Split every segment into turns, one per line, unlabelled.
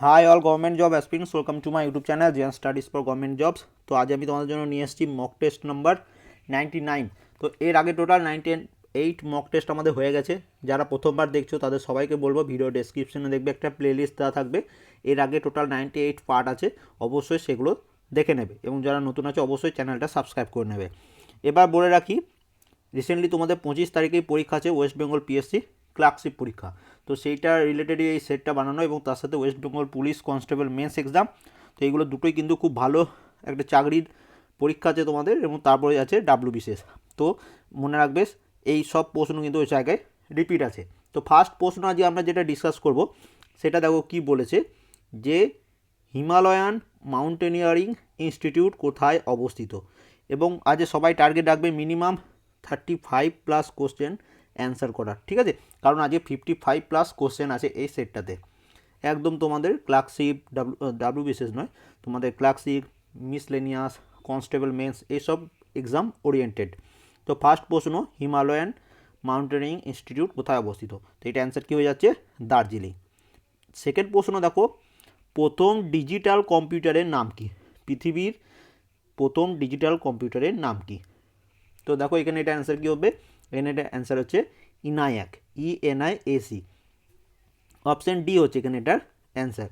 Hi all government job aspirants welcome to my YouTube channel Zen studies for government jobs তো আজ আমি তোমাদের জন্য নিয়ে এসেছি mock test number ninety nine তো এর আগে total ninety eight mock test আমাদের হয়ে গেছে। যারা প্রথমবার দেখছ, তাদের সবাইকে বলব ভিডিও ডেসক্রিপশনে দেখবে একটা প্লেলিস্ট দেওয়া থাকবে। এর আগে টোটাল নাইনটি এইট পার্ট আছে, অবশ্যই সেগুলো দেখে নেবে। এবং যারা নতুন আছে, অবশ্যই চ্যানেলটা সাবস্ক্রাইব করে নেবে। এবার বলে রাখি রিসেন্টলি তোমাদের পঁচিশ তারিখেই পরীক্ষা আছে ওয়েস্ট বেঙ্গল পিএসসি ক্লার্কশিপ পরীক্ষা। তো সেইটা রিলেটেডই এই সেটটা বানানো এবং তার সাথে West Bengal police constable mains exam তো এইগুলো দুটোই কিন্তু খুব ভালো একটা চাকরির পরীক্ষা আছে তোমাদের এবং তারপরে আছে ডাব্লিউ বিশেষ তো মনে রাখবে, এই সব প্রশ্ন কিন্তু ওই জায়গায় রিপিট আছে। তো ফার্স্ট প্রশ্ন আজকে আমরা যেটা ডিসকাস করব, সেটা দেখো কি বলেছে যে হিমালয়ান মাউন্টেনিয়ারিং ইনস্টিটিউট কোথায় অবস্থিত? এবং আজ সবাই টার্গেট রাখবে minimum thirty five plus question answer করার। ঠিক আছে? কারণ আজকে ফিফটি ফাইভ প্লাস কোশ্চেন আছে এই সেটটাতে একদম তোমাদের ক্লার্কশিপ ডাব্লু বিশেষ নয়, তোমাদের ক্লার্কশিপ মিসলেনিয়াস কনস্টেবল মেন্স এইসব এক্সাম ওরিয়েন্টেড তো ফার্স্ট প্রশ্ন হিমালয়ান মাউন্টেনিং ইনস্টিটিউট কোথায় অবস্থিত? তো এটা অ্যান্সার কী হয়ে যাচ্ছে? দার্জিলিং। সেকেন্ড প্রশ্ন দেখো, প্রথম ডিজিটাল কম্পিউটারের নাম কি? পৃথিবীর প্রথম ডিজিটাল কম্পিউটারের নাম কি? তো দেখো এখানে এটা অ্যান্সার কী হবে? এখানে এটা অ্যান্সার হচ্ছে ইনায়াক। E N I A C option D হচ্ছে এখানে এটার অ্যান্সার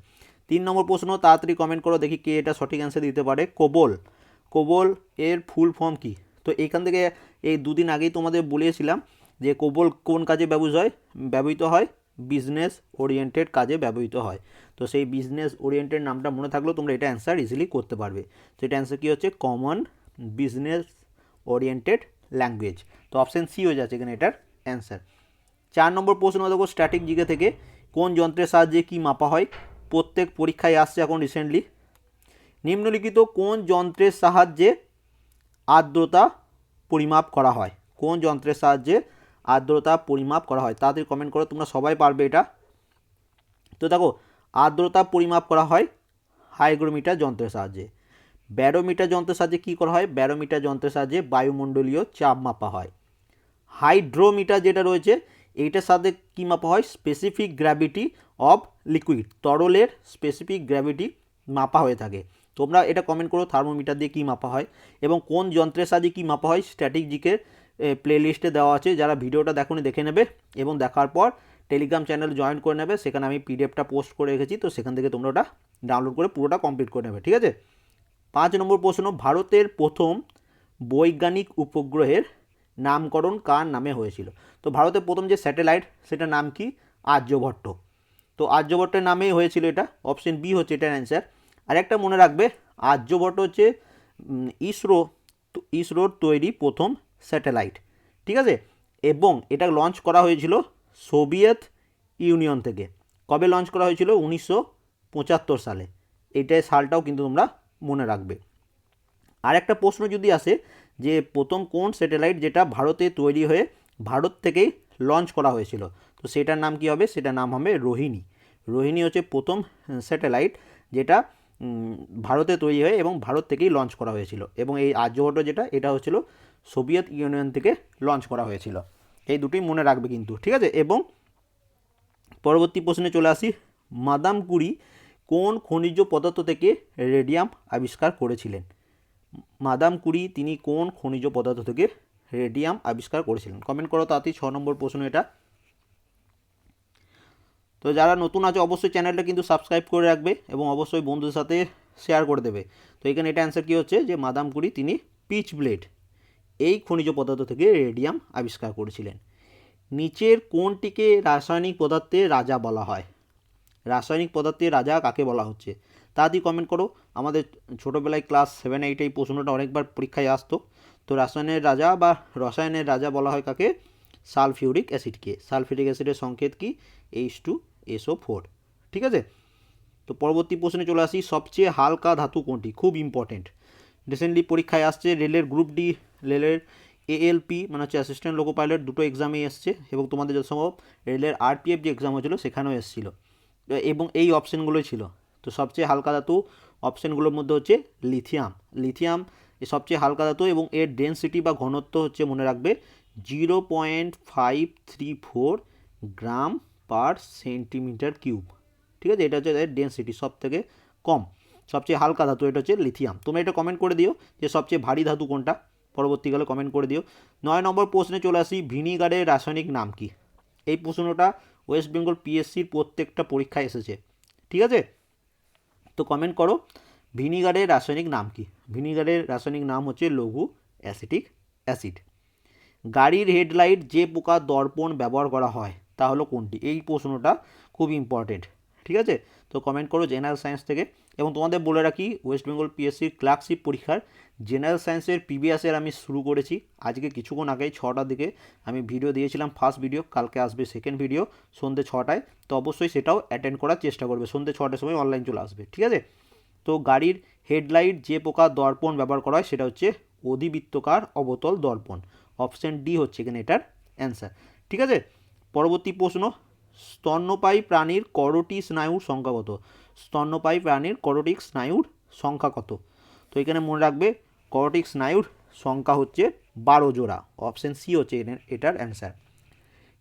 তিন নম্বর প্রশ্ন, তাড়াতাড়ি কমেন্ট করো, দেখি কে এটা সঠিক অ্যান্সার দিতে পারে। কোবল। কোবল এর ফুল ফর্ম কি? তো এখান থেকে এই দুদিন আগেই তোমাদের বলেছিলাম যে কোবল কোন কাজে ব্যবহৃত হয়? ব্যবহৃত হয় বিজনেস ওরিয়েন্টেড কাজে ব্যবহৃত হয়। তো সেই বিজনেস ওরিয়েন্টেড নামটা মনে থাকলেও তোমরা এটা অ্যান্সার ইজিলি করতে পারবে। তো এটা অ্যান্সার কী হচ্ছে? কমন বিজনেস ওরিয়েন্টেড ল্যাঙ্গুয়েজ তো অপশান সি হয়ে যাচ্ছে এখানে এটার অ্যান্সার চার নম্বর প্রশ্ন দেখো স্ট্যাটিক জিকে থেকে কোন যন্ত্রের সাহায্যে কী মাপা হয়? প্রত্যেক পরীক্ষায় আসছে এখন রিসেন্টলি নিম্নলিখিত কোন যন্ত্রের সাহায্যে আর্দ্রতা পরিমাপ করা হয়? কোন যন্ত্রের সাহায্যে আর্দ্রতা পরিমাপ করা হয়? তাড়াতাড়ি কমেন্ট করো, তোমরা সবাই পারবে এটা। তো দেখো, আর্দ্রতা পরিমাপ করা হয় হাইগ্রোমিটার যন্ত্রের সাহায্যে। ব্যারোমিটার যন্ত্রের সাহায্যে কী করা হয়? ব্যারোমিটার যন্ত্রের সাহায্যে বায়ুমণ্ডলীয় চাপ মাপা হয়। হাইড্রোমিটার যেটা রয়েছে এইটার সাথে কী মাপা হয়? স্পেসিফিক গ্র্যাভিটি অফ লিকুইড তরলের স্পেসিফিক গ্র্যাভিটি মাপা হয়ে থাকে। তোমরা এটা কমেন্ট করো থার্মোমিটার দিয়ে কী মাপা হয় এবং কোন যন্ত্রের সাহায্যে কী মাপা হয়? স্ট্যাটিক জিকের প্লেলিস্টে দেওয়া আছে। যারা ভিডিওটা দেখুন, দেখে নেবে এবং দেখার পর টেলিগ্রাম চ্যানেল জয়েন করে নেবে। সেখানে আমি পিডিএফটা পোস্ট করে রেখেছি। তো সেখান থেকে তোমরা ওটা ডাউনলোড করে পুরোটা কমপ্লিট করে নেবে, ঠিক আছে? পাঁচ নম্বর প্রশ্ন, ভারতের প্রথম বৈজ্ঞানিক উপগ্রহের নামকরণ কার নামে হয়েছিল? তো ভারতের প্রথম যে স্যাটেলাইট, সেটার নাম কি? আর্যভট্ট তো আর্যভট্টের নামেই হয়েছিল এটা। অপশন বি হচ্ছে এটার অ্যান্সার আর একটা মনে রাখবে আর্যভট্ট হচ্ছে ইসরো ইসরোর তৈরি প্রথম স্যাটেলাইট। ঠিক আছে? এবং এটা লঞ্চ করা হয়েছিল সোভিয়েত ইউনিয়ন থেকে। কবে লঞ্চ করা হয়েছিল? উনিশশো পঁচাত্তর সালে। এইটাই সালটাও কিন্তু তোমরা মনে রাখবে। আর একটা প্রশ্ন যদি আসে যে প্রথম কোন স্যাটেলাইট যেটা ভারতে তৈরি হয়ে ভারত থেকেই লঞ্চ করা হয়েছিল। তো সেটার নাম কি হবে? সেটার নাম হবে রোহিণী। রোহিণী হচ্ছে প্রথম স্যাটেলাইট যেটা ভারতে তৈরি হয়ে এবং ভারত থেকেই লঞ্চ করা হয়েছিল। এবং এই আর্যভট্ট যেটা, এটা হচ্ছিল সোভিয়েত ইউনিয়ন থেকে লঞ্চ করা হয়েছিল। এই দুটোই মনে রাখবে কিন্তু, ঠিক আছে? এবং পরবর্তী প্রশ্নে চলে আসি, মাদাম কুরি কোন খনিজ পদার্থ থেকে রেডিয়াম আবিষ্কার করেছিলেন? মাদাম কুরি, তিনি কোন খনিজ পদার্থ থেকে রেডিয়াম আবিষ্কার করেছিলেন। কমেন্ট করো তাতেই ছ নম্বর প্রশ্ন এটা। তো যারা নতুন আছে, অবশ্যই চ্যানেলটা কিন্তু সাবস্ক্রাইব করে রাখবে এবং অবশ্যই বন্ধুদের সাথে শেয়ার করে দেবে। তো এখানে এটা অ্যান্সার কী হচ্ছে? যে মাদাম কুরি তিনি পিচ ব্লেড এই খনিজ পদার্থ থেকে রেডিয়াম আবিষ্কার করেছিলেন। নিচের কোনটিকে রাসায়নিক পদার্থের রাজা বলা হয়? রাসায়নিক পদার্থের রাজা কাকে বলা হচ্ছে? তা দিয়ে কমেন্ট করো। আমাদের ছোটোবেলায় ক্লাস সেভেন এইটে এই প্রশ্নটা অনেকবার পরীক্ষায় আসতো। তো রাসায়নের রাজা বা রসায়নের রাজা বলা হয় কাকে? সালফিউরিক অ্যাসিডকে সালফিউরিক অ্যাসিডের সংকেত কি? এইচ টু এসও ফোর ঠিক আছে? তো পরবর্তী প্রশ্নে চলে আসি। সবচেয়ে হালকা ধাতু কোনটি? খুব ইম্পর্টেন্ট রিসেন্টলি পরীক্ষায় আসছে রেলের গ্রুপ ডি রেলের এএলপি মানে হচ্ছে অ্যাসিস্ট্যান্ট লোকো পাইলট দুটো এক্সামেই এসছে এবং তোমাদের যত সম্ভব রেলের আরপিএফ যে এক্সাম হয়েছিল সেখানেও এসেছিল। এবং এই অপশানগুলোই ছিল। তো সবচেয়ে হালকা ধাতু অপশানগুলোর মধ্যে হচ্ছে লিথিয়াম লিথিয়াম সবচেয়ে হালকা ধাতু এবং এর ডেন্সিটি বা ঘনত্ব হচ্ছে মনে রাখবে zero point five three four gram per centimetre cube ঠিক আছে? এটা হচ্ছে এর ডেন্সিটি সব থেকে কম। সবচেয়ে হালকা ধাতু এটা হচ্ছে লিথিয়াম তোমরা এটা কমেন্ট করে দিও যে সবচেয়ে ভারী ধাতু কোনটা? পরবর্তীকালে কমেন্ট করে দিও। নয় নম্বর প্রশ্নে চলে আসি, ভিনিগারের রাসায়নিক নাম কি? এই প্রশ্নটা ওয়েস্ট বেঙ্গল পিএসসির প্রত্যেকটা পরীক্ষায় এসেছে। ঠিক আছে? তো কমেন্ট করো। ভিনিগারের রাসায়নিক নাম কি? ভিনিগারের রাসায়নিক নাম হচ্ছে লঘু অ্যাসিটিক অ্যাসিড। গাড়ির হেডলাইট যে প্রকার দর্পণ ব্যবহার করা হয়, তা হলো কোনটি? এই প্রশ্নটা খুব ইম্পর্টেন্ট ঠিক আছে? তো কমেন্ট করো জেনারেল সায়েন্স থেকে। এবং তোমাদের বলে রাখি ওয়েস্ট বেঙ্গল পিএসসির ক্লার্কশিপ পরীক্ষার জেনারেল সায়েন্সের পিবিএসের আমি শুরু করেছি। আজকে কিছুক্ষণ আগে ছটার দিকে আমি ভিডিও দিয়েছিলাম ফার্স্ট ভিডিও কালকে আসবে সেকেন্ড ভিডিও সন্ধ্যে ছটায়। তো অবশ্যই সেটাও অ্যাটেন্ড করার চেষ্টা করবে। সন্ধ্যে ছটার সময় অনলাইন চলে আসবে, ঠিক আছে? তো গাড়ির হেডলাইট যে প্রকার দর্পণ ব্যবহার করা হয়, সেটা হচ্ছে অধিবৃত্তকার অবতল দর্পণ। অপশান ডি হচ্ছে এখানে এটার অ্যান্সার। ঠিক আছে? পরবর্তী প্রশ্ন, স্তন্যপায়ী প্রাণীর করটি স্নায়ুর সংখ্যা কত? স্তন্যপায়ী প্রাণীর করটিক স্নায়ুর সংখ্যা কত? তো এখানে মনে রাখবে করটিক স্নায়ুর সংখ্যা হচ্ছে বারো জোড়া। অপশান সি হচ্ছে এটার অ্যান্সার।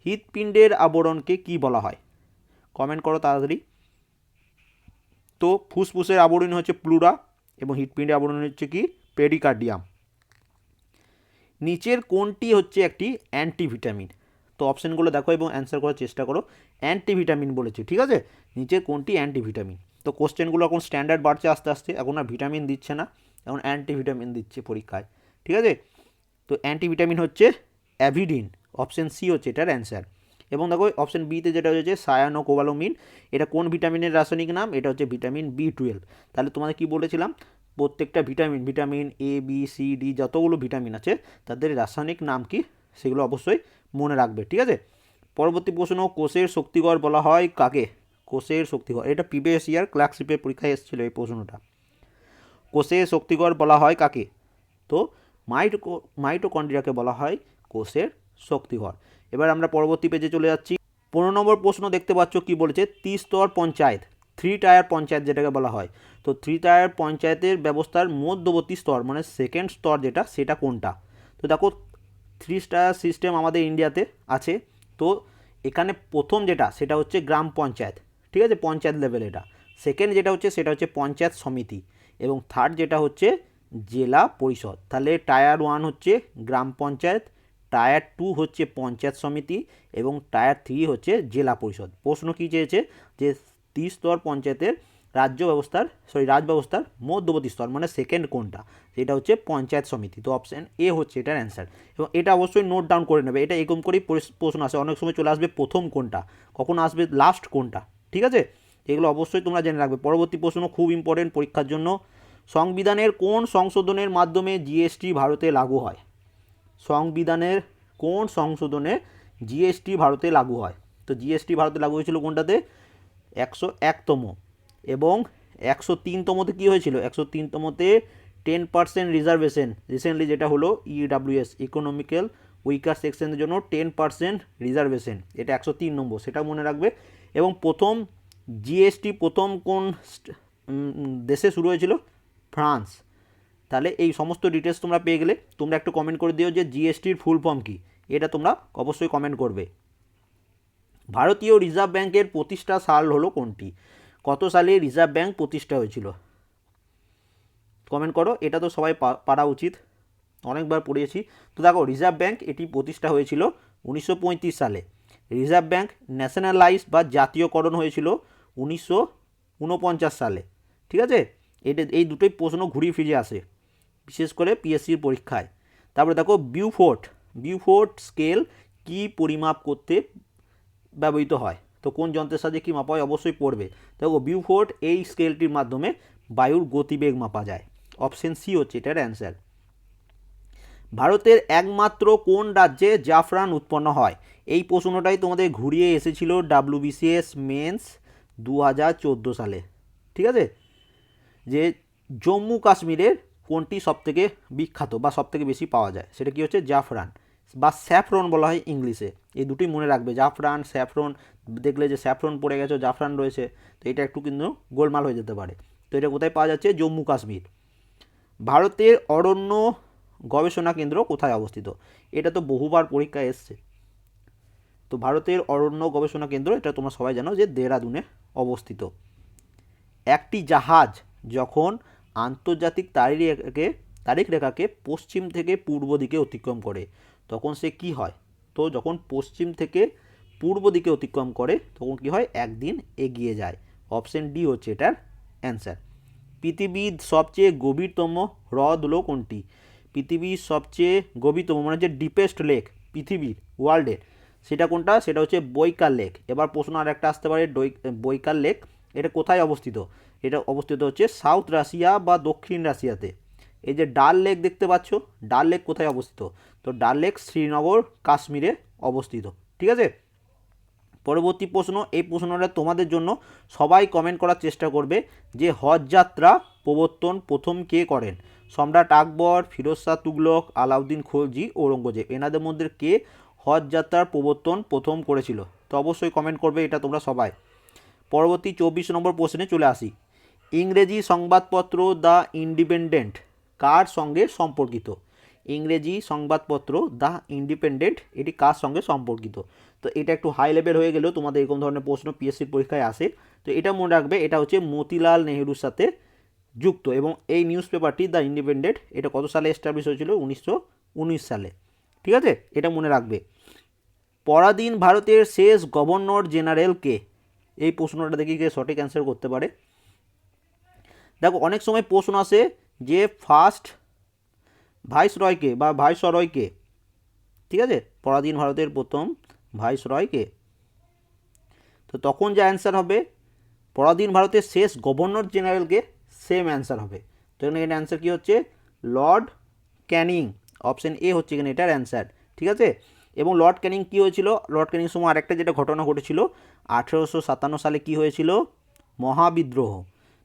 হৃৎপিণ্ডের আবরণকে কি বলা হয়? কমেন্ট করো তাড়াতাড়ি। তো ফুসফুসের আবরণ হচ্ছে প্লুরা এবং হৃৎপিণ্ডের আবরণ হচ্ছে কি? পেরিকার্ডিয়াম নিচের কোনটি হচ্ছে একটি অ্যান্টিভিটামিন তো অপশানগুলো দেখো এবং অ্যান্সার করার চেষ্টা করো। অ্যান্টিভিটামিন বলেছে, ঠিক আছে? নিচের কোনটি অ্যান্টিভিটামিন তো কোশ্চেনগুলো এখন স্ট্যান্ডার্ড বাড়ছে আস্তে আস্তে, এখন আর ভিটামিন দিচ্ছে না, এখন অ্যান্টিভিটামিন দিচ্ছে পরীক্ষায়, ঠিক আছে? তো অ্যান্টিভিটামিন হচ্ছে অ্যাভিডিন অপশান সি হচ্ছে এটার অ্যান্সার এবং দেখো অপশান বিতে যেটা হচ্ছে সায়ানো কোবালোমিন এটা কোন ভিটামিনের রাসায়নিক নাম? এটা হচ্ছে ভিটামিন বি টুয়েলভ তাহলে তোমাদের কি বলেছিলাম? প্রত্যেকটা vitamin vitamin A B C D যতগুলো ভিটামিন আছে, তাদের রাসায়নিক নাম কি? সেগুলো অবশ্যই মনে রাখবে, ঠিক আছে? পরবর্তী প্রশ্ন, কোষের শক্তিগড় বলা হয় কাকে? কোষের শক্তিগড়, এটা প্রিভিয়াস ইয়ার ক্লার্কশিপের পরীক্ষায় এসেছিল এই প্রশ্নটা। কোষের শক্তিগড় বলা হয় কাকে? তো মাইটো মাইটোকন্ড্রিয়াকে বলা হয় কোষের শক্তিঘর এবার আমরা পরবর্তী পেজে চলে যাচ্ছি। পনেরো নম্বর প্রশ্ন দেখতে পাচ্ছ কি বলেছে? ত্রিস্তর পঞ্চায়েত থ্রি টায়ার পঞ্চায়েত যেটাকে বলা হয়। তো থ্রি টায়ার পঞ্চায়েতের ব্যবস্থার মধ্যবর্তী স্তর মানে সেকেন্ড স্তর যেটা, সেটা কোনটা? তো দেখো থ্রি স্টার সিস্টেম আমাদের ইন্ডিয়াতে আছে। তো এখানে প্রথম যেটা, সেটা হচ্ছে গ্রাম পঞ্চায়েত। ঠিক আছে? পঞ্চায়েত লেভেল এটা। সেকেন্ড যেটা হচ্ছে, সেটা হচ্ছে পঞ্চায়েত সমিতি। এবং থার্ড যেটা হচ্ছে জেলা পরিষদ। তাহলে টায়ার ওয়ান হচ্ছে গ্রাম পঞ্চায়েত টায়ার টু হচ্ছে পঞ্চায়েত সমিতি এবং টায়ার থ্রি হচ্ছে জেলা পরিষদ। প্রশ্ন কী চেয়েছে? যে ত্রিস্তর পঞ্চায়েতের রাজ্য ব্যবস্থার সরি রাজ ব্যবস্থার মধ্যবর্তী স্তর মানে সেকেন্ড কোনটা? সেটা হচ্ছে পঞ্চায়েত সমিতি। তো অপশান এ হচ্ছে এটার অ্যান্সার এবং এটা অবশ্যই নোট ডাউন করে নেবে। এটা এরকম করেই প্রশ্ন আসে। অনেক সময় চলে আসবে প্রথম কোনটা? কখন আসবে লাস্ট কোনটা? ঠিক আছে? এগুলো অবশ্যই তোমরা জেনে রাখবে। পরবর্তী প্রশ্ন খুব ইম্পর্টেন্ট পরীক্ষার জন্য। সংবিধানের কোন সংশোধনের মাধ্যমে জিএসটি ভারতে লাগু হয়? সংবিধানের কোন সংশোধনে জিএসটি ভারতে লাগু হয়? তো জিএসটি ভারতে লাগু হয়েছিল কোনটাতে? একশো একতম। এবং একশো তিনতমতে কী হয়েছিল? একশো তিনতমতে টেন পার্সেন্ট রিজার্ভেশন। রিসেন্টলি যেটা হলো ইডাব্লিউএস ইকোনমিক্যাল উইকার সেকশনের জন্য টেন পার্সেন্ট রিজার্ভেশন। এটা একশো তিন নম্বর, সেটা মনে রাখবে। এবং প্রথম জিএসটি প্রথম কোন দেশে শুরু হয়েছিল? ফ্রান্স। তাহলে এই সমস্ত ডিটেলস তোমরা পেয়ে গেলে তোমরা একটু কমেন্ট করে দিও যে জিএসটির ফুল ফর্ম কী। এটা তোমরা অবশ্যই কমেন্ট করবে। ভারতীয় রিজার্ভ ব্যাংকের প্রতিষ্ঠা সাল হলো কোনটি? কত সালে রিজার্ভ ব্যাংক প্রতিষ্ঠা হয়েছিল? কমেন্ট করো, এটা তো সবাই পারা উচিত। অনেকবার পড়িয়েছি। তো দেখো রিজার্ভ ব্যাংক এটি প্রতিষ্ঠা হয়েছিল উনিশশো পঁয়ত্রিশ সালে। রিজার্ভ ব্যাংক ন্যাশনালাইজ বা জাতীয়করণ হয়েছিল উনিশশো উনপঞ্চাশ সালে। ঠিক আছে? এটা এই দুটোই প্রশ্ন ঘুরিয়ে ফিরে আসে। বিশেষ করে পিএসসির পরীক্ষায়। তারপরে দেখো বিউফোর্ট বিউফোর্ট স্কেল কি পরিমাপ করতে ব্যবহৃত হয়? তো কোন যন্ত্রের সাহায্যে কী মাপা হয়? অবশ্যই পড়বে। দেখো বিউফোর্ট এই স্কেলটির মাধ্যমে বায়ুর গতিবেগ মাপা যায়। অপশন সি হচ্ছে এটার অ্যান্সার ভারতের একমাত্র কোন রাজ্যে জাফরান উৎপন্ন হয়? এই প্রশ্নটাই তোমাদের ঘুরিয়ে এসেছিল ডাব্লিউবিসিএস মেন্স দু হাজার চোদ্দ সালে। ঠিক আছে? যে জম্মু কাশ্মীরের কোনটি সবথেকে বিখ্যাত বা সবথেকে বেশি পাওয়া যায়? সেটা কি হচ্ছে? জাফরান বা স্যাফরন বলা হয় ইংলিশে। এই দুটোই মনে রাখবে। জাফরান, স্যাফরন, দেখলে যে স্যাফরন পড়ে গেছে, জাফরান রয়েছে, তো এটা একটু কিন্তু গোলমাল হয়ে যেতে পারে। তো এটা কোথায় পাওয়া যাচ্ছে? জম্মু কাশ্মীর। ভারতের অরণ্য গবেষণা কেন্দ্র কোথায় অবস্থিত? এটা তো বহুবার পরীক্ষায় এসছে। তো ভারতের অরণ্য গবেষণা কেন্দ্র, এটা তোমরা সবাই জানো যে দেহরাদুনে অবস্থিত। একটি জাহাজ যখন আন্তর্জাতিক তারিখ রেখাকে তারিখ রেখাকে পশ্চিম থেকে পূর্ব দিকে অতিক্রম করে। তখন সে কি হয়? তো যখন পশ্চিম থেকে পূর্ব দিকে অতিক্রম করে, তখন কি হয়? একদিন এগিয়ে যায়। অপশন ডি হচ্ছে এটার অ্যান্সার। পৃথিবীর সবচেয়ে গভীরতম হ্রদ হলো কোনটি? পৃথিবীর সবচেয়ে গভীরতম মানে যে ডিপেস্ট লেক পৃথিবীর ওয়ার্ল্ডের সেটা কোনটা? সেটা হচ্ছে বৈকাল লেক এবার প্রশ্ন আর একটা আসতে পারে বৈকাল লেক এটা কোথায় অবস্থিত? এটা অবস্থিত হচ্ছে সাউথ রাশিয়া বা দক্ষিণ রাশিয়াতে। এই যে ডাল লেক দেখতে পাচ্ছ, ডাল লেক কোথায় অবস্থিত? তো ডাল লেক শ্রীনগর, কাশ্মীরে অবস্থিত, ঠিক আছে? পরবর্তী প্রশ্ন, এই প্রশ্নটা তোমাদের জন্য সবাই কমেন্ট করার চেষ্টা করবে যে হজ যাত্রা প্রবর্তন প্রথম কে করেন? সম্রাট আকবর, ফিরোজ শাহ তুগলক, আলাউদ্দিন খলজি, ঔরঙ্গজেব। এনাদের মধ্যে কে হজ যাত্রার প্রবর্তন প্রথম করেছিল? তো অবশ্যই কমেন্ট করবে এটা তোমরা সবাই। পরবর্তী চব্বিশ নম্বর প্রশ্নে চলে আসি। ইংরেজি সংবাদপত্র দ্য ইন্ডিপেন্ডেন্ট, কার সঙ্গে সম্পর্কিত? ইংরেজি সংবাদপত্র দ্য ইন্ডিপেন্ডেন্ট, এটি কার সঙ্গে সম্পর্কিত? তো এটা একটু হাই লেভেল হয়ে গেলেও তোমাদের এরকম ধরনের প্রশ্ন পিএসসির পরীক্ষায় আসে। তো এটা মনে রাখবে, এটা হচ্ছে মতিলাল নেহেরুর সাথে যুক্ত এবং এই নিউজ পেপারটি দ্য ইন্ডিপেন্ডেন্ট, এটা কত সালে এস্টাবলিশ হয়েছিল? উনিশশো উনিশ সালে। ঠিক আছে? এটা মনে রাখবে। পরাধীন ভারতের শেষ গভর্নর জেনারেল কে? এই প্রশ্নটা দেখি কে সঠিক অ্যান্সার করতে পারে? দেখো অনেক সময় প্রশ্ন আসে যে ফার্স্ট ভাইস রয়কে বা ভাইস রয়কে ঠিক আছে? পরাধীন ভারতের প্রথম ভাইস রয়কে তো তখন যে অ্যান্সার হবে, পরাধীন ভারতের শেষ গভর্নর জেনারেলকে সেম অ্যান্সার হবে। তো এখানে এখানে অ্যান্সার কী হচ্ছে? লর্ড ক্যানিং অপশন এ হচ্ছে এখানে এটার অ্যান্সার ঠিক আছে? এবং লর্ড ক্যানিং কী হয়েছিল? লর্ড ক্যানিং সময় আরেকটা যেটা ঘটনা ঘটেছিল, আঠেরোশো সাতান্ন সালে কী হয়েছিল? মহাবিদ্রোহ।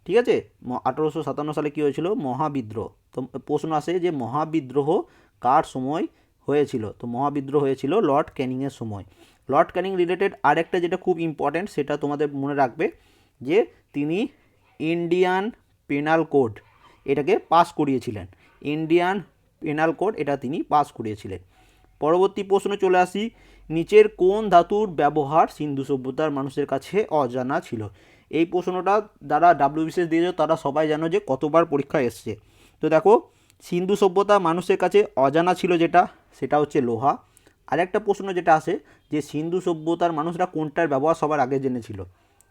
ঠিক আছে? আঠেরোশো সাতান্ন সালে কী হয়েছিল? মহাবিদ্রোহ। তো প্রশ্ন আসে যে মহাবিদ্রোহ কার সময় হয়েছিল? তো, মহাবিদ্রোহ হয়েছিল লর্ড ক্যানিংয়ের সময়। লর্ড ক্যানিং রিলেটেড আরেকটা যেটা খুব ইম্পর্ট্যান্ট সেটা তোমাদের মনে রাখবে যে তিনি ইন্ডিয়ান পেনাল কোড এটাকে পাস করিয়েছিলেন। ইন্ডিয়ান পেনাল কোড এটা তিনি পাস করিয়েছিলেন। পরবর্তী প্রশ্নে চলে আসি, নিচের কোন ধাতুর ব্যবহার সিন্ধু সভ্যতার মানুষের কাছে অজানা ছিল? এই প্রশ্নটা যারা ডাব্লিউবিসিএস দিয়েছে, তারা সবাই জানো যে কতবার পরীক্ষা এসছে। তো দেখো, সিন্ধু সভ্যতা মানুষের কাছে অজানা ছিল যেটা, সেটা হচ্ছে লোহা। আরেকটা প্রশ্ন যেটা আসে যে, সিন্ধু সভ্যতার মানুষরা কোনটার ব্যবহার সবার আগে জেনেছিল?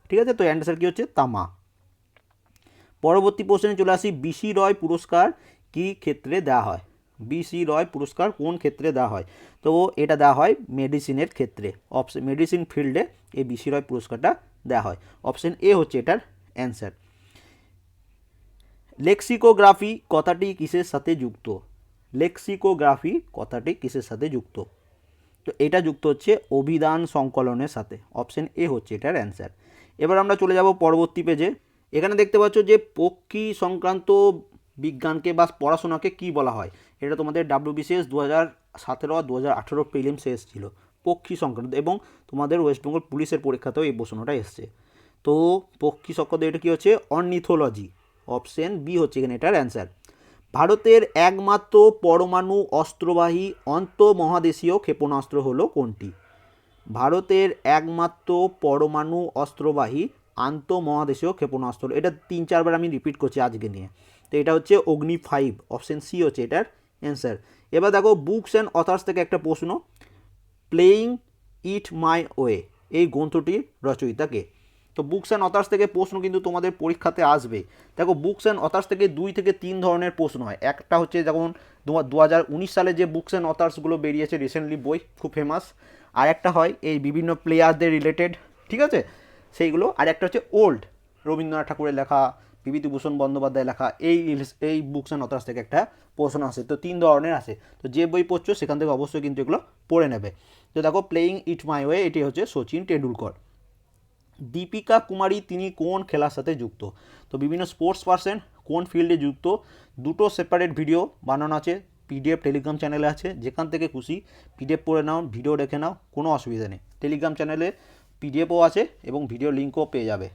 ঠিক আছে? তো অ্যান্সার কী হচ্ছে? তামা। পরবর্তী প্রশ্নে চলে আসি বিসি রয় পুরস্কার কী ক্ষেত্রে দেওয়া হয়? বিসি রয় পুরস্কার কোন ক্ষেত্রে দেওয়া হয়? তো এটা দেওয়া হয় মেডিসিনের ক্ষেত্রে। অপশন, মেডিসিন ফিল্ডে এই বিসি রয় পুরস্কারটা দেওয়া হয়। অপশন এ হচ্ছে এটার অ্যান্সার লেক্সিকোগ্রাফি কথাটি কিসের সাথে যুক্ত? লেক্সিকোগ্রাফি কথাটি কিসের সাথে যুক্ত? তো এটা যুক্ত হচ্ছে অভিধান সংকলনের সাথে। অপশন এ হচ্ছে এটার অ্যান্সার এবার আমরা চলে যাব পরবর্তী পেজে এখানে দেখতে পাচ্ছ যে পক্ষী সংক্রান্ত বিজ্ঞানকে বা পড়াশোনাকে কি বলা হয়? এটা তোমাদের ডাব্লিউবিসিএস দু হাজার সতেরো আর দু হাজার আঠেরো প্রিলিমস এসেছিল। পক্ষী সংক্রান্ত এবং তোমাদের ওয়েস্ট বেঙ্গল পুলিশের পরীক্ষাতেও এই প্রশ্নটা এসছে। তো পক্ষী সংক্রান্ত এটা কী হচ্ছে? অর্নিথোলজি অপশন বি হচ্ছে এখানে এটার অ্যান্সার ভারতের একমাত্র পরমাণু অস্ত্রবাহী অন্তঃমহাদেশীয় ক্ষেপণাস্ত্র হলো কোনটি? ভারতের একমাত্র পরমাণু অস্ত্রবাহী আন্তঃমহাদেশীয় ক্ষেপণাস্ত্র। এটা তিন চারবার আমি রিপিট করছি আজকে নিয়ে। তো এটা হচ্ছে অগ্নি ফাইভ অপশন সি হচ্ছে এটার অ্যান্সার এবার দেখো বুকস অ্যান্ড অথার্স থেকে একটা প্রশ্ন। প্লেয়িং ইট মাই ওয়ে এই গ্রন্থটির রচয়িতাকে। তো বুকস অ্যান্ড অথার্স থেকে প্রশ্ন কিন্তু তোমাদের পরীক্ষাতে আসবে দেখো বুকস অ্যান্ড অথার্স থেকে দুই থেকে তিন ধরনের প্রশ্ন হয়। একটা হচ্ছে যেমন দু হাজার উনিশ সালে যে বুকস অ্যান্ড অথার্সগুলো বেরিয়েছে রিসেন্টলি বই, খুব ফেমাস আর একটা হয় এই বিভিন্ন প্লেয়ারদের রিলেটেড ঠিক আছে? সেইগুলো। আর একটা হচ্ছে ওল্ড রবীন্দ্রনাথ ঠাকুরের লেখা বিভূতিভূষণ বন্দ্যোপাধ্যায় লেখা, এই এই বুকস অ্যান্ড অথার্স থেকে একটা প্রশ্ন আসে। তো তিন ধরনের আছে তো যে বই পড়ছো সেখান থেকে অবশ্যই কিন্তু এগুলো পড়ে নেবে। তো দেখো প্লেয়িং ইট মাই ওয়ে এটি হচ্ছে সচিন টেন্ডুলকর দীপিকা কুমারী, তিনি কোন খেলার সাথে যুক্ত? তো বিভিন্ন স্পোর্টস পার্সন কোন ফিল্ডে যুক্ত? দুটো সেপারেট ভিডিও বানানো আছে পিডিএফ টেলিগ্রাম চ্যানেলে আছে, যেখান থেকে খুশি পিডিএফ পড়ে নাও ভিডিও দেখে নাও, কোনো অসুবিধা নেই। টেলিগ্রাম চ্যানেলে পিডিএফও আছে এবং ভিডিও লিঙ্কও পেয়ে যাবে।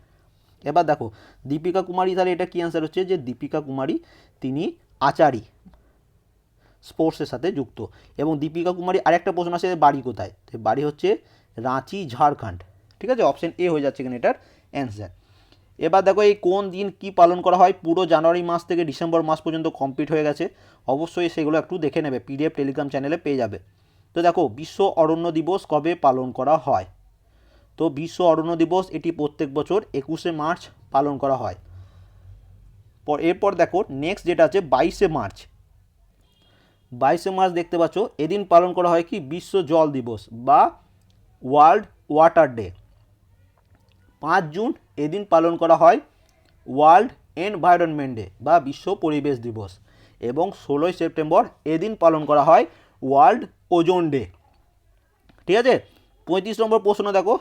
এবার দেখো, দীপিকা কুমারী, তাহলে এটা কী অ্যান্সার হচ্ছে? যে দীপিকা কুমারী, তিনি আচারী। স্পোর্টসের সাথে যুক্ত। এবং দীপিকা কুমারী আরেকটা প্রশ্ন আছে বাড়ি কোথায়? তো বাড়ি হচ্ছে রাঁচি, ঝাড়খণ্ড। ঠিক আছে? অপশন এ হয়ে যাচ্ছে এখানে এটার অ্যান্সার এবার দেখো, এই কোন দিন কি পালন করা হয়? পুরো জানুয়ারি মাস থেকে ডিসেম্বর মাস পর্যন্ত কমপ্লিট হয়ে গেছে। অবশ্যই সেগুলো একটু দেখে নেবে পিডিএফ টেলিগ্রাম চ্যানেলে পেয়ে যাবে। তো দেখো, বিশ্ব অরণ্য দিবস কবে পালন করা হয়? তো বিশ্ব অরণ্য দিবস এটি প্রত্যেক বছর একুশে মার্চ পালন করা হয়। পর, এরপর দেখো নেক্সট যেটা আছে, বাইশে মার্চ। বাইশে মার্চ দেখতে পাচ্ছ, এদিন পালন করা হয় কি? বিশ্ব জল দিবস বা ওয়ার্ল্ড ওয়াটার ডে। পাঁচ জুন এদিন পালন করা হয় ওয়ার্ল্ড এনভায়রনমেন্ট ডে বা বিশ্ব পরিবেশ দিবস এবং ষোলোই সেপ্টেম্বর এদিন পালন করা হয় ওয়ার্ল্ড ওজোন ডে। ঠিক আছে? পঁয়ত্রিশ নম্বর প্রশ্ন দেখো।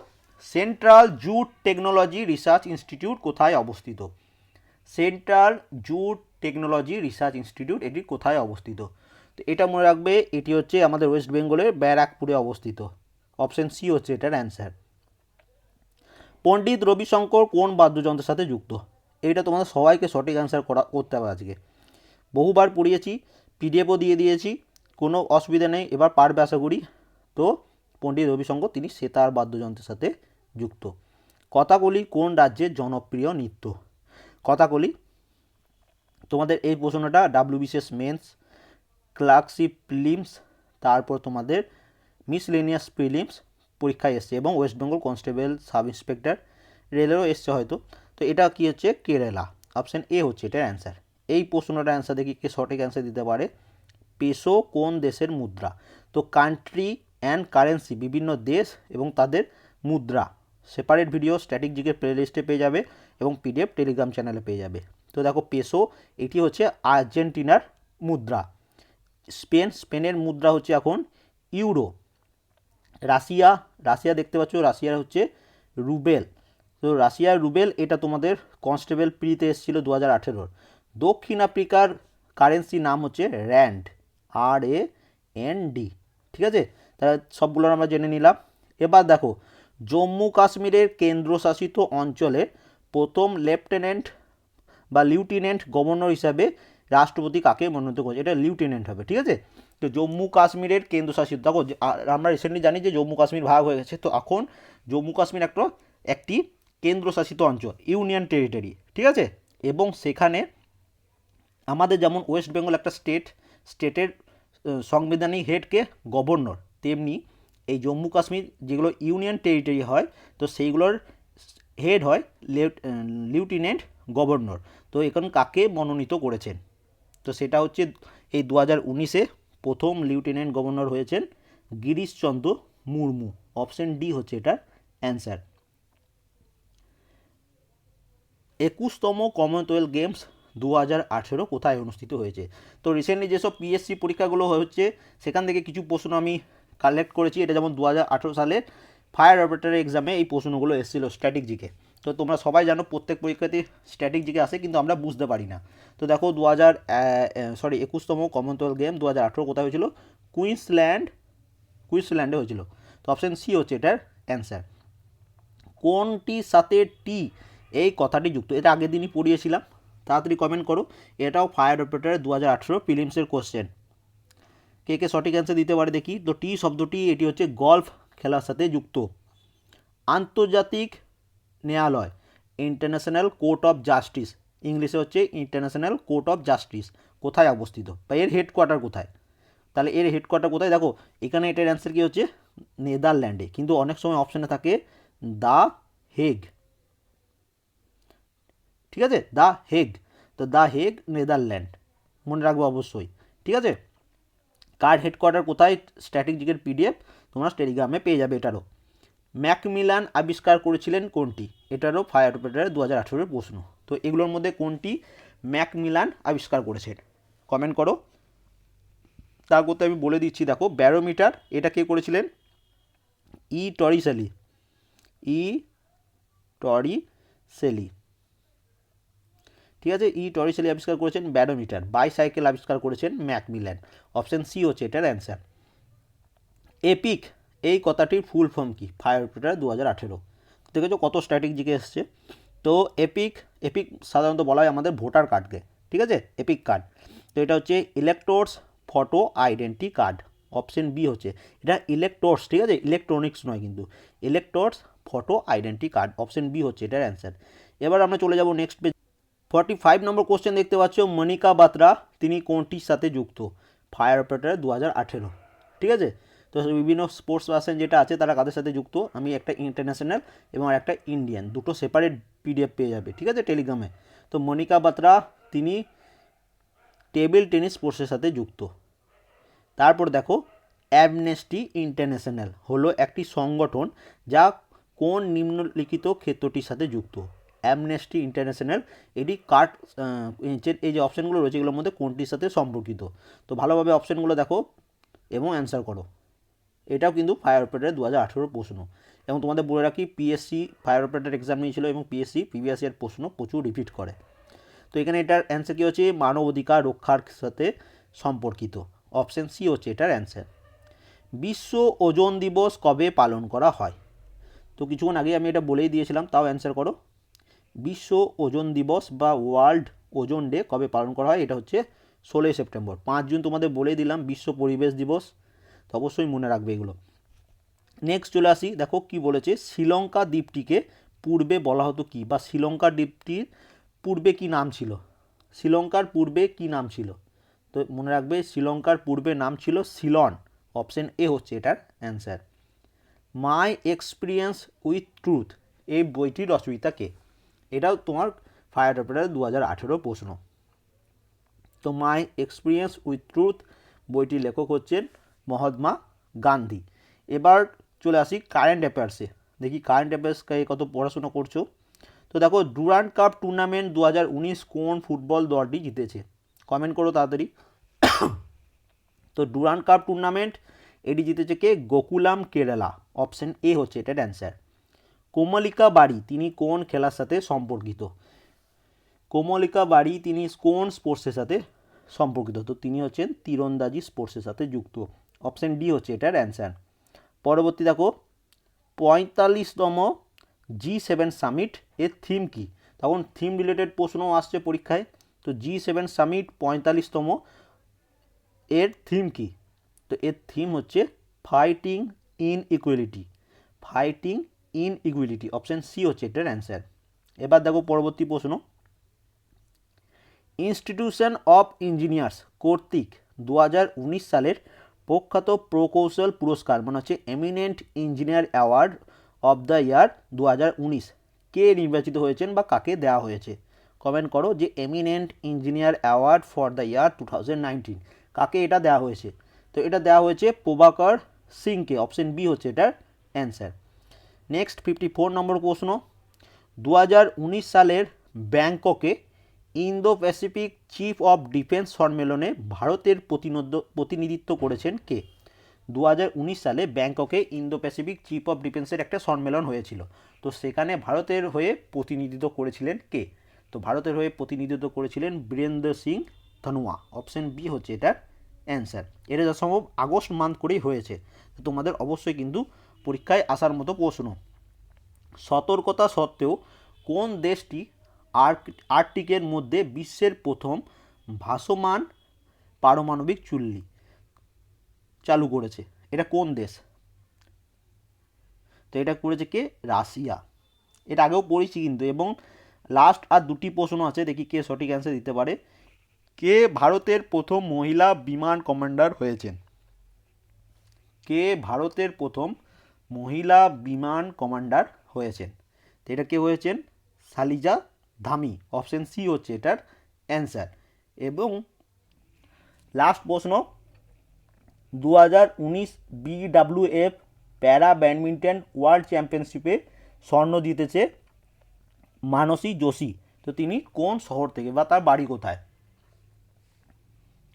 Central jute technology research institute কোথায় অবস্থিত? Central jute technology research institute এটি কোথায় অবস্থিত? তো এটা মনে রাখবে, এটি হচ্ছে আমাদের ওয়েস্ট বেঙ্গলের ব্যারাকপুরে অবস্থিত। অপশন সি হচ্ছে এটার অ্যান্সার পণ্ডিত রবিশঙ্কর কোন বাদ্যযন্ত্রের সাথে যুক্ত? এইটা তোমাদের সবাইকে সঠিক অ্যান্সার করা, করতে হবে আজকে। বহুবার পড়িয়েছি পিডিএফও দিয়ে দিয়েছি, কোনো অসুবিধা নেই, এবার পারবে আশা করি। তো পণ্ডিত রবিশঙ্কর, তিনি সেতার বাদ্যযন্ত্রের সাথে যুক্ত। কথাকলি কোন রাজ্যের জনপ্রিয় নৃত্য? কথাকলি, তোমাদের এই প্রশ্নটা ডাব্লিউবিসিএস মেন্স ক্লার্কশিপ প্রিলিমস তারপর তোমাদের মিসলেনিয়াস প্রিলিমস পরীক্ষায় এসছে এবং West Bengal constable sub inspector রেলেরও এসছে হয়তো। তো এটা কী হচ্ছে? কেরালা অপশান এ হচ্ছে এটার অ্যান্সার এই প্রশ্নটার অ্যান্সার দেখি কে সঠিক অ্যান্সার দিতে পারে? পেসো কোন দেশের মুদ্রা? তো কান্ট্রি অ্যান্ড কারেন্সি বিভিন্ন দেশ এবং তাদের মুদ্রা। সেপারেট ভিডিও স্ট্যাটিক জিকে প্লেলিস্টে পেয়ে যাবে এবং পিডিএফ টেলিগ্রাম চ্যানেলে পেয়ে যাবে। তো দেখো পেসো এটি হচ্ছে আর্জেন্টিনার মুদ্রা। স্পেন, স্পেনের মুদ্রা হচ্ছে এখন ইউরো। রাশিয়া রাশিয়া দেখতে পাচ্ছ, রাশিয়ার হচ্ছে রুবেল। তো রাশিয়ার রুবেল, এটা তোমাদের কনস্টেবল প্রিতে এসেছিল দু হাজার আঠেরোর। দক্ষিণ আফ্রিকার কারেন্সি নাম হচ্ছে র্যান্ড আর এ এন ডি ঠিক আছে? তাহলে সবগুলো আমরা জেনে নিলাম। এবার দেখো, জম্মু কাশ্মীরের কেন্দ্রশাসিত অঞ্চলে প্রথম লেফটেন্যান্ট বা লিউটেন্যান্ট গভর্নর হিসাবে রাষ্ট্রপতি কাকে মনোনীত করেছে? এটা লিউটেন্যান্ট হবে, ঠিক আছে? তো জম্মু কাশ্মীরের কেন্দ্রশাসিত দেখো আমরা রিসেন্টলি জানি যে জম্মু কাশ্মীর ভাগ হয়ে গেছে, তো এখন জম্মু কাশ্মীর একটা, একটি কেন্দ্রশাসিত অঞ্চল, ইউনিয়ন টেরিটরি, ঠিক আছে? এবং সেখানে আমাদের যেমন ওয়েস্ট বেঙ্গল একটা স্টেট, স্টেটের সাংবিধানিক হেডকে গভর্নর তেমনি এই জম্মু কাশ্মীর যেগুলো ইউনিয়ন টেরিটরি হয়, তো সেইগুলোর হেড হয় লিউটিনেন্ট গভর্নর তো এখন কাকে মনোনীত করেছেন? তো সেটা হচ্ছে এই দু হাজার উনিশে প্রথম লিউটেন্যান্ট গভর্নর হয়েছেন গিরিশচন্দ্র মুর্মু। অপশন ডি হচ্ছে এটার অ্যান্সার একুশতম কমনওয়েলথ গেমস দু হাজার আঠেরো কোথায় অনুষ্ঠিত হয়েছে? তো রিসেন্টলি যেসব পিএসসি পরীক্ষাগুলো হচ্ছে, সেখান থেকে কিছু প্রশ্ন আমি কালেক্ট করেছি। এটা যেমন দু হাজার আঠেরো সালে ফায়ার অপারেটর এক্সামে এই প্রশ্নগুলো এসেছিল স্ট্যাটিক জিকে তো তোমরা সবাই জানো প্রত্যেক পরীক্ষাতে স্ট্যাটিক জিকে আসে, কিন্তু আমরা বুঝতে পারি না। তো দেখো দু হাজার সরি একুশতম কমনওয়েলথ গেম দু হাজার আঠেরো কোথায় হয়েছিল? কুইন্সল্যান্ড কুইন্সল্যান্ডে হয়েছিল। তো অপশান সি হচ্ছে এটার অ্যান্সার কোনটির সাথে টি এই কথাটি যুক্ত। এটা আগের দিনই পড়িয়েছিলাম। তাড়াতাড়ি কমেন্ট করো। এটাও ফায়ার অপারেটারের দু হাজার আঠেরো ফিলিমসের কোশ্চেন কে কে সঠিক অ্যান্সার দিতে পারে দেখি। তো টি শব্দটি, এটি হচ্ছে গল্ফ খেলার সাথে যুক্ত। আন্তর্জাতিক ন্যায়ালয় ইন্টারন্যাশনাল কোর্ট অফ জাস্টিস ইংলিশে হচ্ছে ইন্টারন্যাশনাল কোর্ট অফ জাস্টিস কোথায় অবস্থিত? বা এর হেডকোয়ার্টার কোথায়? তাহলে এর হেডকোয়ার্টার কোথায়? দেখো, এখানে এটার অ্যান্সার কী হচ্ছে? নেদারল্যান্ডে। কিন্তু অনেক সময় অপশানে থাকে দ্য হেগ। ঠিক আছে? The Hague. তো দ্য হেগ, নেদারল্যান্ড। মনে রাখব অবশ্যই। ঠিক আছে? কার হেডকোয়ার্টার কোথায়? স্ট্র্যাটেজিকের পিডিএফ তোমরা টেলিগ্রামে পেয়ে যাবে এটারও। ম্যাকমিলান আবিষ্কার করেছিলেন কোনটি? এটারও ফায়ার অপারেটারের দু হাজার আঠেরোর প্রশ্ন। তো এগুলোর মধ্যে কোনটি ম্যাকমিলান আবিষ্কার করেছেন? কমেন্ট করো। তার করতে আমি বলে দিচ্ছি, দেখো ব্যারোমিটার এটা কে করেছিলেন? ই টরিসেলি ই টরিসেলি ঠিক আছে ই টরিসেলি আবিষ্কার করেছেন ব্যারোমিটার বাইসাইকেল আবিষ্কার করেছেন ম্যাকমিলান। অপশান সি হচ্ছে এটার অ্যান্সার এপিক এই কথাটির ফুল ফর্ম কি? ফায়ার অপারেটার দু হাজার আঠেরো। দেখেছ কত স্ট্র্যাটেজিকে এসছে? তো এপিক এপিক সাধারণত বলা হয় আমাদের ভোটার কার্ডকে ঠিক আছে? এপিক কার্ড তো এটা হচ্ছে electors photo identity card option B হচ্ছে। এটা ইলেকটোর্স ঠিক আছে? ইলেকট্রনিক্স নয় কিন্তু। Electors photo identity card option B হচ্ছে এটার অ্যান্সার এবার আমরা চলে যাব next page forty five number question দেখতে পাচ্ছ, মনিকা বাত্রা, তিনি কোনটির সাথে যুক্ত? ফায়ার অপারেটার দু হাজার আঠেরো। ঠিক আছে? তো বিভিন্ন স্পোর্টস পার্সন যেটা আছে, তারা কাদের সাথে যুক্ত? আমি একটা ইন্টারন্যাশনাল এবং একটা ইন্ডিয়ান দুটো সেপারেট পিডিএফ পেয়ে যাবে, ঠিক আছে টেলিগ্রামে তো মনিকা বাত্রা, তিনি টেবিল টেনিস স্পোর্টসের সাথে যুক্ত। তারপর দেখো অ্যামনেস্টি ইন্টারন্যাশনাল হলো একটি সংগঠন যা কোন নিম্নলিখিত ক্ষেত্রটির সাথে যুক্ত? অ্যামনেস্টি ইন্টারন্যাশনাল এটি কার্ড এই যে অপশানগুলো রয়েছে, এগুলোর মধ্যে কোনটির সাথে সম্পর্কিত? তো ভালোভাবে অপশানগুলো দেখো এবং অ্যান্সার করো। এটাও কিন্তু ফায়ার অপারেটার দু হাজার প্রশ্ন। এবং তোমাদের বলে রাখি পিএসসি ফায়ার অপারেটার এক্সাম নিয়েছিল এবং পিএসসি প্রিভিয়াস ইয়ার প্রশ্ন প্রচুর রিপিট করে। তো এখানে এটার অ্যান্সার কী হচ্ছে? মানব অধিকার রক্ষার সাথে সম্পর্কিত। অপশান সি হচ্ছে এটার অ্যান্সার বিশ্ব ওজন দিবস কবে পালন করা হয়? তো কিছুক্ষণ আগে আমি এটা বলেই দিয়েছিলাম, তাও অ্যান্সার করো। বিশ্ব ওজন দিবস বা ওয়ার্ল্ড ওজন ডে কবে পালন করা হয়? এটা হচ্ছে ষোলোই সেপ্টেম্বর। পাঁচ জুন তোমাদের বলেই দিলাম, বিশ্ব পরিবেশ দিবস। তো অবশ্যই মনে রাখবে এগুলো। নেক্সট চলে আসি, দেখো কি বলেছে, শ্রীলঙ্কা দ্বীপটিকে পূর্বে বলা হতো কি, বা শ্রীলঙ্কা দ্বীপটির পূর্বে কি নাম ছিল? শ্রীলঙ্কার পূর্বে কি নাম ছিল? তো মনে রাখবে, শ্রীলঙ্কার পূর্বে নাম ছিল সিলন অপশন এ হচ্ছে এটার answer my experience with truth এই বইটির রচয়িতা কে? এটাও তোমার ফায়ার অপারেটার দু হাজার আঠেরো প্রশ্ন। তো মাই এক্সপিরিয়েন্স উইথ ট্রুথ বইটির লেখক হচ্ছেন মহাত্মা গান্ধী। এবার চলে আসি কারেন্ট অ্যাফেয়ার্সে দেখি কারেন্ট অ্যাফেয়ার্সকে কত পড়াশোনা করছ? তো দেখো ডুরান্ড কাপ টুর্নামেন্ট দু উনিশ কোন ফুটবল দলটি জিতেছে? কমেন্ট করো তাড়াতাড়ি। তো ডুরান্ড কাপ টুর্নামেন্ট এটি জিতেছে কে? গোকুলাম কেরালা। অপশন এ হচ্ছে এটার অ্যান্সার কোমলিকা বাড়ি, তিনি কোন খেলার সাথে সম্পর্কিত? কোমলিকা বাড়ি, তিনি কোন স্পোর্টসের সাথে সম্পর্কিত? তো তিনি হচ্ছেন তীরন্দাজি স্পোর্টসের সাথে যুক্ত। অপশন ডি হচ্ছে এটার অ্যান্সার। পরবর্তী দেখো, পঁয়তাল্লিশতম জি সেভেন সামিট এর থিম কি? তখন থিম রিলেটেড প্রশ্নও আসছে পরীক্ষায়, তো জি সেভেন সামিট পঁয়তাল্লিশতম এর থিম কি? তো এর থিম হচ্ছে fighting inequality fighting inequality option C হচ্ছে এটার অ্যান্সার। এবার দেখো পরবর্তী প্রশ্ন। ইনস্টিটিউশন অফ ইঞ্জিনিয়ার্স কর্তৃক দু হাজার উনিশ সালের প্রখ্যাত প্রকৌশল পুরস্কার মানে হচ্ছে eminent engineer award of the year দু হাজার উনিশ। কে নির্বাচিত হয়েছেন বা কাকে দেওয়া হয়েছে? কমেন্ট করো যে eminent engineer award for the year two কাকে এটা দেওয়া হয়েছে? তো এটা দেওয়া হয়েছে প্রভাকর সিংকে অপশন বি হচ্ছে এটার answer next fifty four number প্রশ্ন দু হাজার উনিশ সালের ব্যাংককে Indo Pacific chief of defence সম্মেলনে ভারতের প্রতিনিধিত্ব করেছেন কে? দু হাজার উনিশ সালে ব্যাংককে ইন্দো প্যাসিফিক চিফ অফ ডিফেন্সের একটা সম্মেলন হয়েছিল। তো সেখানে ভারতের হয়ে প্রতিনিধিত্ব করেছিলেন কে? তো ভারতের হয়ে প্রতিনিধিত্ব করেছিলেন বীরেন্দ্র সিং ধনুয়া। অপশন বি হচ্ছে এটার অ্যান্সার। এটা যথাসম্ভব আগস্ট মান্থ করেই হয়েছে। তো তোমাদের অবশ্যই কিন্তু পরীক্ষায় আসার মতো প্রশ্ন। সতর্কতা সত্ত্বেও কোন দেশটি আর্ক- আর্কটিকের মধ্যে বিশ্বের প্রথম ভাসমান পারমাণবিক চুল্লি চালু করেছে। এটা কোন দেশ? তো এটা করেছে কে? রাশিয়া। এটা আগেও পড়েছি কিন্তু এবং লাস্ট আর দুটি প্রশ্ন আছে, দেখি কে সঠিক অ্যান্সার দিতে পারে। কে ভারতের প্রথম মহিলা বিমান কমান্ডার হয়েছেন? কে ভারতের প্রথম মহিলা বিমান কমান্ডার হয়েছেন? তো এটা কে হয়েছেন? সালিজা ধামি অপশন সি হচ্ছে এটার অ্যান্সার এবং লাস্ট প্রশ্ন দু হাজার উনিশ বিডাব্লিউএফ প্যারা ব্যাডমিন্টন ওয়ার্ল্ড চ্যাম্পিয়নশিপে স্বর্ণ জিতেছে মানসী যোশী। তো তিনি কোন শহর থেকে বা তার বাড়ি কোথায়?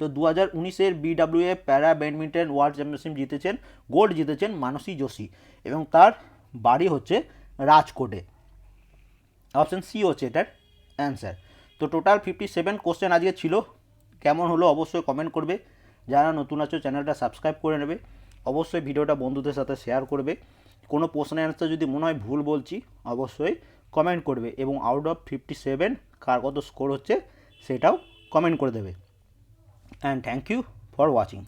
তো দু হাজার উনিশের BWF para badminton world championship জিতেছেন গোল্ড জিতেছেন মানসী যোশী। এবং তার বাড়ি হচ্ছে রাজকোটে। অপশন সি হচ্ছে এটার অ্যান্সার তো টোটাল ফিফটি সেভেন কোশ্চেন আজকে ছিল। কেমন হলো অবশ্যই কমেন্ট করবে। যারা নতুন আছো চ্যানেলটা সাবস্ক্রাইব করে নেবে। অবশ্যই ভিডিওটা বন্ধুদের সাথে শেয়ার করবে। কোনো প্রশ্নের অ্যান্সার যদি মনে হয় ভুল বলছি, অবশ্যই কমেন্ট করবে এবং আউট অফ ফিফটি সেভেন কার কত স্কোর হচ্ছে, সেটাও কমেন্ট করে দেবে। And thank you for watching